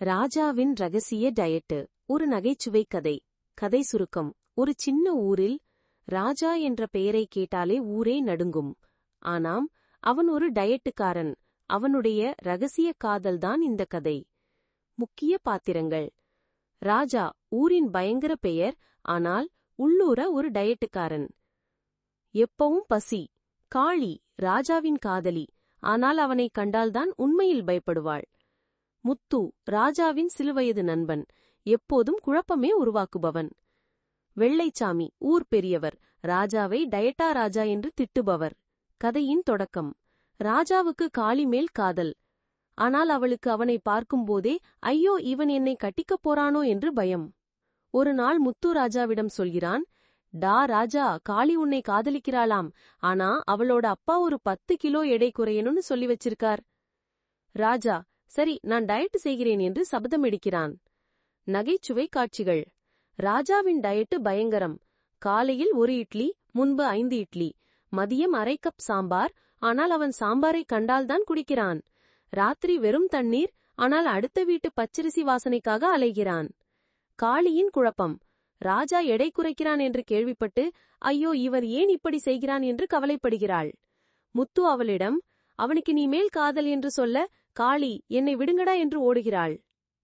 ராஜாவின் ரகசிய டயட்டு. ஒரு நகைச்சுவை கதை. கதை சுருக்கம். ஒரு சின்ன ஊரில் ராஜா என்ற பெயரை கேட்டாலே ஊரே நடுங்கும். ஆனாம் அவன் ஒரு டயட்டுக்காரன். அவனுடைய ரகசிய காதல்தான் இந்த கதை. முக்கிய பாத்திரங்கள். ராஜா ஊரின் பயங்கர பெயர் ஆனால் உள்ளூர ஒரு டயட்டுக்காரன். எப்பவும் பசி காளி ராஜாவின் காதலி. ஆனால் அவனை கண்டால்தான் உண்மையில் பயப்படுவாள். முத்து ராஜாவின் சிறுவயது நண்பன் எப்போதும் குழப்பமே உருவாக்குபவன். வெள்ளைச்சாமி ஊர் பெரியவர் ராஜாவை டயட்டா ராஜா என்று திட்டுபவர். கதையின் தொடக்கம். ராஜாவுக்கு காளி மேல் காதல். ஆனால் அவளுக்கு அவனை பார்க்கும்போதே ஐயோ இவன் என்னை கட்டிக்கப் போறானோ என்று பயம். ஒரு நாள் முத்து ராஜாவிடம் சொல்கிறான் டா ராஜா காளி உன்னை காதலிக்கிறாளாம் ஆனா அவளோட அப்பா ஒரு பத்து கிலோ எடை குறையணும்னு சொல்லி வச்சிருக்கார். ராஜா சரி நான் டயட் செய்கிறேன் என்று சபதம் எடுக்கிறான். நகைச்சுவை காட்சிகள். ராஜாவின் டயட்டு பயங்கரம். காலையில் ஒரு இட்லி முன்பு ஐந்து இட்லி. மதியம் அரை கப் சாம்பார் ஆனால் அவன் சாம்பாரை கண்டால்தான் குடிக்கிறான். ராத்திரி வெறும் தண்ணீர் ஆனால் அடுத்த வீட்டு பச்சரிசி வாசனைக்காக அலைகிறான். காளியின் குழப்பம். ராஜா எடை குறைக்கிறான் என்று கேள்விப்பட்டு ஐயோ இவர் ஏன் இப்படி செய்கிறான்? என்று கவலைப்படுகிறாள். முத்து அவளிடம் அவனுக்கு நீ மேல் காதல் என்று சொல்ல காளி என்னை விடுங்கடா என்று ஓடுகிறாள்.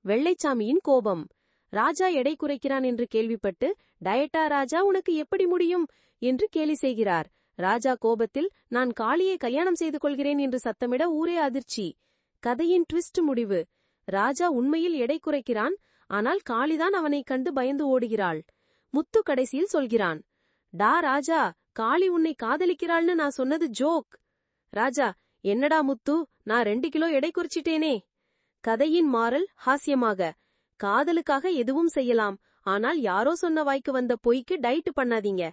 வெள்ளைச்சாமியின் கோபம். ராஜா எடை குறைக்கிறான் என்று கேள்விப்பட்டு டயட்டா ராஜா உனக்கு எப்படி முடியும்? என்று கேலி செய்கிறார். ராஜா கோபத்தில் நான் காளியை கல்யாணம் செய்து கொள்கிறேன் என்று சத்தமிட ஊரே அதிர்ச்சி. கதையின் ட்விஸ்ட் முடிவு. ராஜா உண்மையில் எடை குறைக்கிறான் ஆனால் காளிதான் அவனைக் கண்டு பயந்து ஓடுகிறாள். முத்து கடைசியில் சொல்கிறான் டா ராஜா காளி உன்னை காதலிக்கிறாள்னு நான் சொன்னது ஜோக். ராஜா என்னடா முத்து நான் ரெண்டு கிலோ எடை குறிச்சிட்டேனே. கதையின் மாறல் ஹாஸ்யமாக. காதலுக்காக எதுவும் செய்யலாம். ஆனால் யாரோ சொன்ன வாய்க்கு வந்த பொய்க்கு டயட் பண்ணாதீங்க.